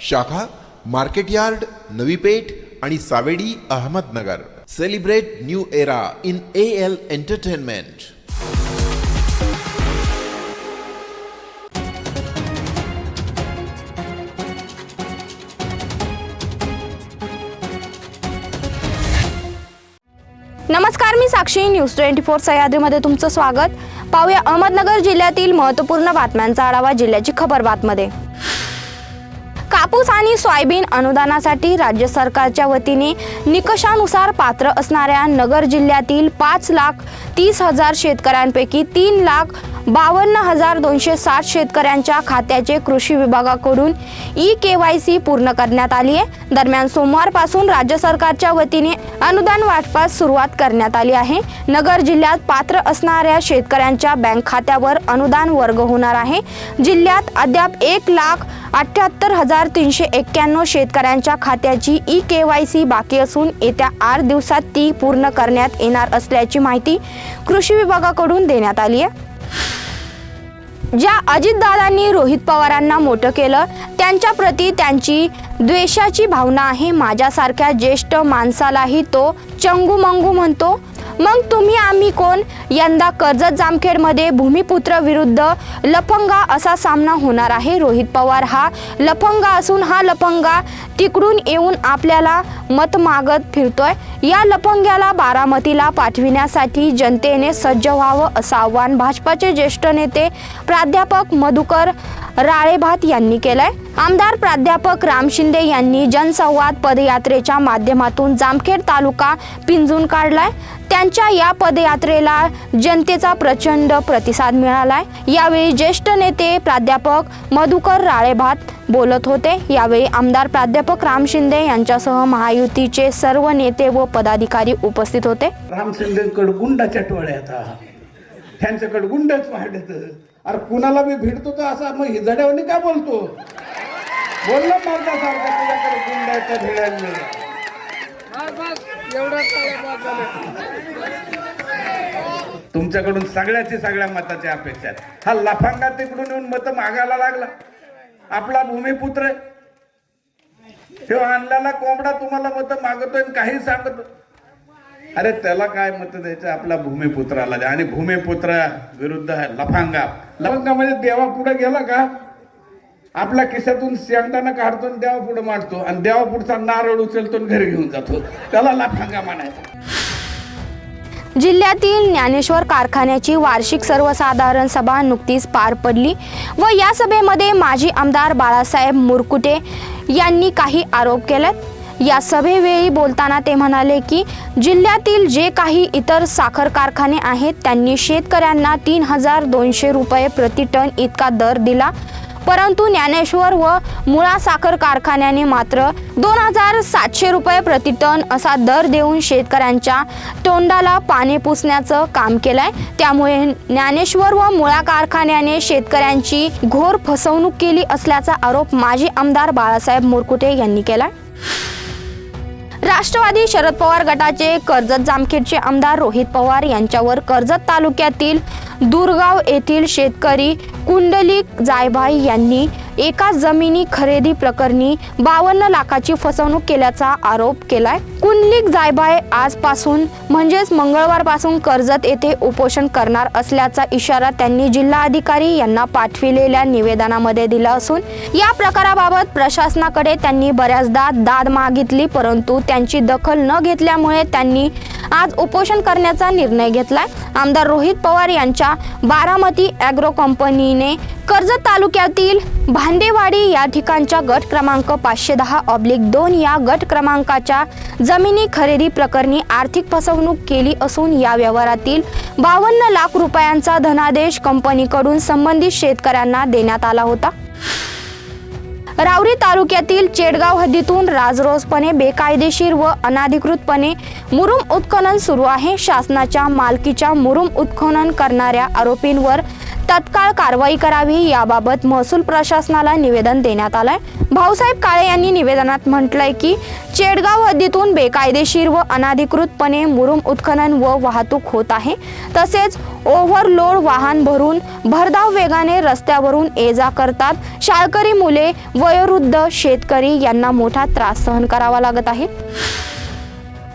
शाखा market yard Navi Peth आणि Savedi Ahmednagar. Celebrate new era in A L entertainment नमस्कार मी साक्षी. न्यूज ट्वेंटी फोर सह्याद्रीमध्ये तुमचं स्वागत. पाहूया अहमदनगर जिल्ह्यातील महत्त्वपूर्ण बातम्यांचा आढावा जिल्ह्याची खबर बातमध्ये. कापूस आणि सोयाबीन अनुदानासाठी राज्य सरकारच्या वतीने निकषानुसार पात्र असणाऱ्या नगर जिल्ह्यातील पाच लाख तीस हजार शेतकऱ्यांपैकी तीन लाख बावन्न हजार दोनशे सात शेतकऱ्यांच्या खात्याचे कृषी विभागाकडून ई के वाय सी पूर्ण करण्यात आली आहे. दरम्यान सोमवारपासून राज्य सरकारच्या वतीने अनुदान वाटपास सुरुवात करण्यात आली आहे. नगर जिल्ह्यात पात्र असणाऱ्या शेतकऱ्यांच्या बँक खात्यावर अनुदान वर्ग होणार आहे. जिल्ह्यात अद्याप एक लाख अठ्याहत्तर हजार तीनशे एक्क्याण्णव शेतकऱ्यांच्या खात्याची ई के वाय सी बाकी असून येत्या आठ दिवसात ती पूर्ण करण्यात येणार असल्याची माहिती कृषी विभागाकडून देण्यात आली आहे. ज्या अजितदादांनी रोहित पवारांना मोठं केलं त्यांच्या प्रती त्यांची द्वेषाची भावना आहे. माझ्यासारख्या ज्येष्ठ माणसालाही तो चंगू मंगू म्हणतो. मग तुम्ही आम्ही कोण? यंदा कर्जत जामखेडमध्ये भूमिपुत्र विरुद्ध लफंगा असा सामना होणार आहे. रोहित पवार हा लफंगा असून हा लफंगा तिकडून येऊन आपल्याला मत मागत फिरतोय. या लफंग्याला बारामतीला पाठविण्यासाठी जनतेने सज्ज व्हावं असं आव्हान भाजपाचे ज्येष्ठ नेते प्राध्यापक मधुकर राळेभात यांनी केलंय. आमदार प्राध्यापक राम शिंदे यांनी जनसंवाद पदयात्रेच्या माध्यमातून जामखेड तालुका पिंजून काढलाय. त्यांच्या या पदयात्रेला जनतेचा प्रचंड प्रतिसाद मिळालाय. यावेळी ज्येष्ठ नेते प्राध्यापक मधुकर राळेभात बोलत होते. यावेळी आमदार प्राध्यापक राम शिंदे यांच्यासह महायुतीचे सर्व नेते व पदाधिकारी उपस्थित होते. राम शिंदे कडगुंडाच्या टोळ्यात त्यांचं कडगुंडच वाढत अरे कुणाला मी भिडतो तर असा मग हिजड्यावानी का बोलतो? बोल ना मारण्यासारखा तुझ्याकडे गुंडाच्या भिड्यांनी तुमच्याकडून सगळ्याची सगळ्या मताची अपेक्षा आहे. हा लफांगा तिकडून येऊन मत मागायला लागला. आपला भूमिपुत्र आणलेला कोंबडा तुम्हाला मत मागतोय आणि काही सांगतो अरे त्याला काय मत द्यायचं? आपल्या भूमिपुत्राला द्या. आणि भूमिपुत्रा विरुद्ध लफांगा लफांगा. लफंगा म्हणजे देवा पुढे गेला का? आपल्या खिशातून शेंगदाणा काढतो देवा पुढे मांडतो. आणि देवा पुढचा नारळ उचलतो घरी घेऊन जातो. त्याला लफांगा म्हणायचा. जिल्ह्यातील ज्ञानेश्वर कारखान्याची वार्षिक सर्वसाधारण सभा नुकतीच पार पडली व या सभेमध्ये माजी आमदार बाळासाहेब मुरकुटे यांनी काही आरोप केलेत. या सभेवेळी बोलताना ते म्हणाले की जिल्ह्यातील जे काही इतर साखर कारखाने आहेत त्यांनी शेतकऱ्यांना तीन हजार दोनशे रुपये प्रति टन इतका दर दिला. परंतु ज्ञानेश्वर व मुळा साखर कारखान्याने मात्र दोन हजार सातशे रुपये प्रतिटन असा दर देऊन शेतकऱ्यांच्या तोंडाला पाणी पुसण्याचं काम केलंय. त्यामुळे ज्ञानेश्वर व मुळा कारखान्याने शेतकऱ्यांची घोर फसवणूक केली असल्याचा आरोप माजी आमदार बाळासाहेब मुरकुटे यांनी केलाय. राष्ट्रवादी शरद पवार गटाचे कर्जत जामखेडचे आमदार रोहित पवार यांच्यावर कर्जत तालुक्यातील दुर्गाव येथील शेतकरी कुंडलिक जायभाई यांनी एका जमिनी खरेदी प्रकरणी बावन्न लाखाची फसवणूक केल्याचा आरोप केलाय. कुंडलिक जायबाय आजपासून म्हणजेच मंगळवारपासून कर्जत येथे उपोषण करणार असल्याचा इशारा त्यांनी जिल्हाधिकारी यांना पाठविलेल्या निवेदनामध्ये दिला असून या प्रकाराबाबत प्रशासनाकडे त्यांनी बऱ्याचदा दाद मागितली परंतु त्यांची दखल न घेतल्यामुळे त्यांनी आज उपोषण करण्याचा निर्णय घेतलाय. आमदार रोहित पवार यांच्या बारामती ॲग्रो कंपनीने कर्जत तालुक्यातील भांडेवाडी या ठिकाणच्या गट क्रमांक पाचशे दहा ऑब्लिक दोन या गट क्रमांकाच्या जमिनी खरेदी प्रकरणी आर्थिक फसवणूक केली असून या व्यवहारातील बावन्न लाख रुपयांचा धनादेश कंपनीकडून संबंधित शेतकऱ्यांना देण्यात आला होता. रावरी तालुक्यातील चेडगाव हद्दीतून राजरोसपणे बेकायदेशीर व अनाधिकृतपणे मुरुम उत्खनन सुरू आहे. शासनाच्या मालकीच्या मुरुम उत्खनन करणाऱ्या आरोपींवर तत्काळ कारवाई करावी याबाबत महसूल प्रशासनाला निवेदन देण्यात आलंय. भाऊसाहेब काळे यांनी निवेदनात म्हटलंय की चेडगाव हद्दीतून बेकायदेशीर व अनाधिकृतपणे मुरुम उत्खनन व वाहतूक होत आहे. तसेच ओव्हरलोड वाहन भरून भरधाव वेगाने रस्त्यावरून ये जा करतात. शाळकरी मुले वयोवृद्ध शेतकरी यांना मोठा त्रास सहन करावा लागत आहे.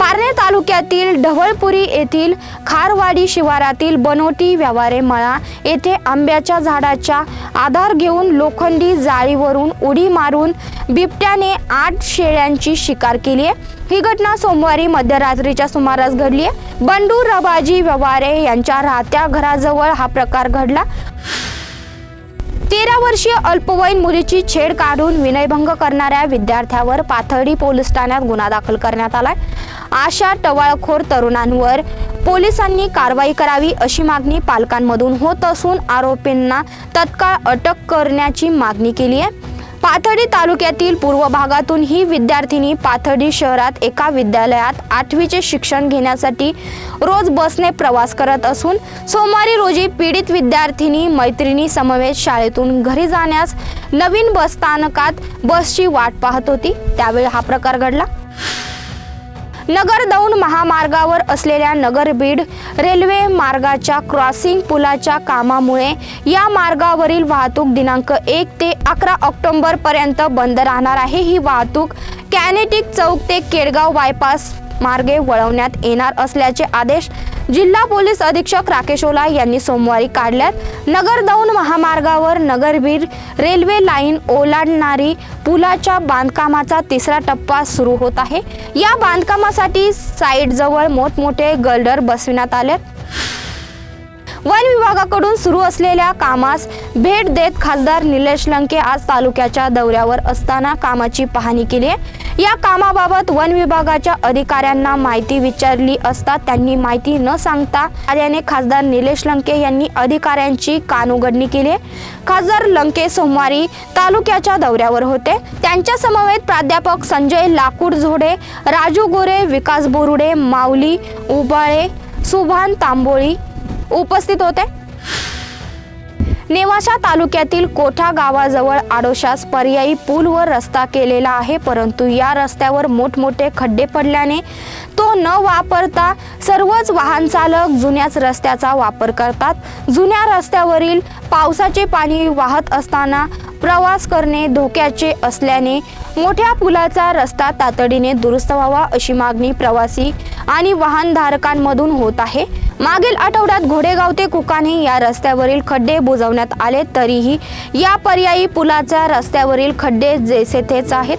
पारनेर तालुक्यातील ढवळपुरी येथील खारवाडी शिवारातील बनोटी व्यवहारे मळा येथे आंब्याच्या झाडाच्या आधार घेऊन लोखंडी जाळीवरून उडी मारून बिबट्याने आठ शेळ्यांची शिकार केली आहे. ही घटना सोमवारी मध्यरात्रीच्या सुमारास घडली आहे. बंडू रबाजी व्यवहारे यांच्या राहत्या घराजवळ हा प्रकार घडला. तेरा वर्षीय अल्पवयीन मुलीची छेड काढून विनयभंग करणाऱ्या विद्यार्थ्यावर पाथर्डी पोलीस ठाण्यात गुन्हा दाखल करण्यात आलाय. आशा टवाळखोर तरुणांवर पोलिसांनी कारवाई करावी अशी मागणी पालकांमधून होत असून आरोपींना तत्काळ अटक करण्याची मागणी केली आहे. पाथर्डी तालुक्यातील पूर्व भागातून ही विद्यार्थिनी पाथर्डी शहरात एका विद्यालयात आठवीचे शिक्षण घेण्यासाठी रोज बसने प्रवास करत असून सोमवारी रोजी पीडित विद्यार्थिनी मैत्रिणी समवेत शाळेतून घरी जाण्यास नवीन बस स्थानकात बसची वाट पाहत होती. त्यावेळी हा प्रकार घडला. नगर दौंड महामार्गावर असलेल्या नगर बीड रेल्वे मार्गाच्या क्रॉसिंग पुलाच्या कामामुळे या मार्गावरील वाहतूक दिनांक एक ते अकरा ऑक्टोंबर पर्यंत बंद राहणार आहे. ही वाहतूक कॅनेटिक चौक ते केडगाव बायपास मार्गे वळवण्यात येणार असल्याचे आदेश जिल्हा पोलीस अधीक्षक राकेश ओला यांनी सोमवारी काढल्यात. नगर दौंड महामार्गावर नगरबीर रेल्वे लाईन ओलांडणारी पुलाच्या बांधकामाचा तिसरा टप्पा सुरू होत आहे. या बांधकामासाठी साईडजवळ मोठमोठे गल्डर बसविण्यात आले. वन विभागाकडून सुरू असलेल्या कामास भेट देत खासदार निलेश लंके आज तालुक्याच्या दौऱ्यावर असताना कामाची पाहणी केली आहे. या कामाबाबत वन विभागाच्या अधिकाऱ्यांना माहिती विचारली असता त्यांनी माहिती न सांगता आल्याने खासदार निलेश लंके यांनी अधिकाऱ्यांची कानउघडणी केली. खासदार लंके सोमवारी तालुक्याच्या दौऱ्यावर होते. त्यांच्या समवेत प्राध्यापक संजय लाकूड झोडे राजू गोरे विकास बोरुडे माऊली उबाळे सुभान तांबोळी उपस्थित होते. नेवाशा तालुक्यातील कोठा गावाजवळ आडोशास पर्यायी पूल व रस्ता केलेला आहे परंतु या रस्त्यावर मोठमोठे खड्डे पडल्याने तो न वापरता सर्वच वाहन चालक जुन्याच रस्त्याचा वापर करतात. जुन्या रस्त्यावरील पावसाचे पाणी वाहत असताना प्रवास करणे धोक्याचे असल्याने मोठ्या पुलाचा रस्ता तातडीने दुरुस्त व्हावा अशी मागणी प्रवासी आणि वाहनधारकांमधून होत आहे. मागील आठवड्यात घोडेगाव ते कुकाने या रस्त्यावरील खड्डे बुजवण्यात आले तरीही या पर्यायी पुलाच्या रस्त्यावरील खड्डे जैसे तेच आहेत.